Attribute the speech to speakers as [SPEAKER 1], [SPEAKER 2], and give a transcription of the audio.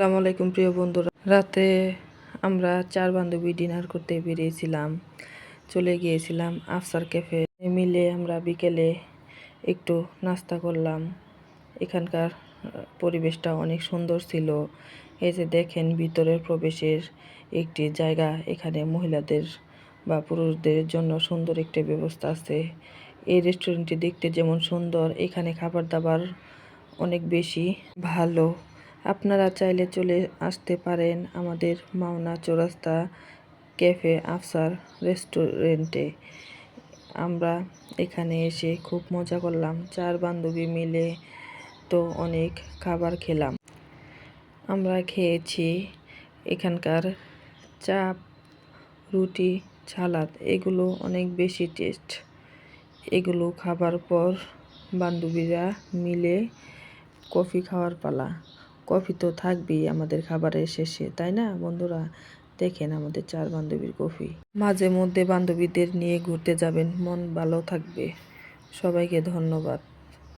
[SPEAKER 1] আসসালামু আলাইকুম, প্রিয় বন্ধুরা। রাতে আমরা চার বান্ধবী ডিনার করতে বেরিয়েছিলাম। চলে গিয়েছিলাম আফসার ক্যাফে। মিলে আমরা বিকেলে একটু নাস্তা করলাম। এখানকার পরিবেশটা অনেক সুন্দর ছিল। এই যে দেখেন, ভিতরের প্রবেশের একটি জায়গা। এখানে মহিলাদের বা পুরুষদের জন্য সুন্দর একটি ব্যবস্থা আছে। এই রেস্টুরেন্টটি দেখতে যেমন সুন্দর। এখানে খাবার দাবার অনেক বেশি ভালো। আপনারা চাইলে চলে আসতে পারেন আমাদের মাওনা চৌরাস্তা ক্যাফে আফসার রেস্টুরেন্টে। আমরা এখানে এসে খুব মজা করলাম, চার বান্ধবী মিলে তো অনেক খাবার খেলাম। আমরা খেয়েছি এখানকার চাপ, রুটি ছালাদ এগুলো অনেক বেশি টেস্ট। এগুলো খাবার পর বান্ধবীরা মিলে কফি খাওয়ার পালা। কফি তো থাকবেই আমাদের খাবারের শেষে, তাই না? বন্ধুরা, দেখেন আমাদের চার বান্ধবীর কফি। মাঝে মধ্যে বান্ধবীদের নিয়ে ঘুরতে যাবেন, মন ভালো থাকবে। সবাইকে ধন্যবাদ।